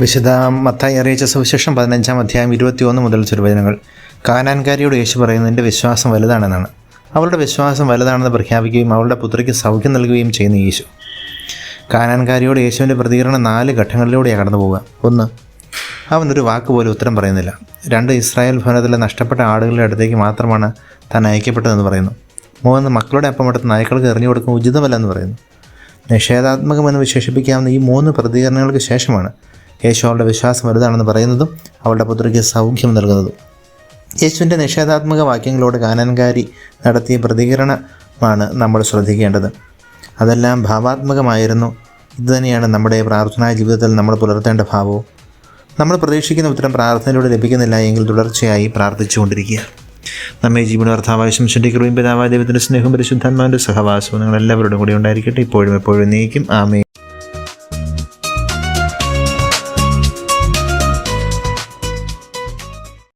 വിശുദ്ധ മത്തായി അറിയിച്ച സുവിശേഷം പതിനഞ്ചാം അധ്യായം ഇരുപത്തിയൊന്ന് മുതൽ ചെറുവചനങ്ങൾ. കാനാൻകാരിയോട് യേശു പറയുന്നതിന്റെ വിശ്വാസം വലുതാണെന്നാണ്. അവളുടെ വിശ്വാസം വലുതാണെന്ന് പ്രഖ്യാപിക്കുകയും അവളുടെ പുത്രയ്ക്ക് സൗഖ്യം നൽകുകയും ചെയ്യുന്ന യേശു. കാനാൻകാരിയോട് യേശുവിന്റെ പ്രതികരണം നാല് ഘട്ടങ്ങളിലൂടെയാണ് കടന്നു പോവുക ഒന്ന് അവനൊരു വാക്ക് പോലും ഉത്തരം പറയുന്നില്ല. രണ്ട് ഇസ്രായേൽ ഭവനത്തിലെ നഷ്ടപ്പെട്ട ആടുകളുടെ അടുത്തേക്ക് മാത്രമാണ് താൻ അയക്കപ്പെട്ടതെന്ന് പറയുന്നു. മൂന്ന് മക്കളുടെ അപ്പമെടുത്ത് നായ്ക്കൾക്ക് എറിഞ്ഞു കൊടുക്കുക ഉചിതമല്ലെന്ന് പറയുന്നു. നിഷേധാത്മകമെന്ന് വിശേഷിപ്പിക്കാവുന്ന ഈ മൂന്ന് പ്രതികരണങ്ങൾക്ക് ശേഷമാണ് യേശു അവളുടെ വിശ്വാസം വലുതാണെന്ന് പറയുന്നതും അവളുടെ പുത്രിക്ക് സൗഖ്യം നൽകുന്നതും. യേശുവിന്റെ നിഷേധാത്മക വാക്യങ്ങളോട് കാനൻകാരി നടത്തിയ പ്രതികരണമാണ് നമ്മൾ ശ്രദ്ധിക്കേണ്ടത്. അതെല്ലാം ഭാവാത്മകമായിരുന്നു. ഇതുതന്നെയാണ് നമ്മുടെ പ്രാർത്ഥനാ ജീവിതത്തിൽ നമ്മൾ പുലർത്തേണ്ട ഭാവവും. നമ്മൾ പ്രതീക്ഷിക്കുന്ന ഉത്തരം പ്രാർത്ഥനയിലൂടെ ലഭിക്കുന്നില്ല എങ്കിൽ തുടർച്ചയായി പ്രാർത്ഥിച്ചുകൊണ്ടിരിക്കുക. നമ്മെ ജീവന അർത്ഥാവശ്യം ശ്രദ്ധിക്കുകയും പിതാവായ ദൈവത്തിന്റെ സ്നേഹം പരിശുദ്ധാത്മാവിന്റെ സഹവാസവും നിങ്ങൾ എല്ലാവരോടും കൂടി ഉണ്ടായിരിക്കട്ടെ. ഇപ്പോഴും എപ്പോഴും നീക്കും. ആമേ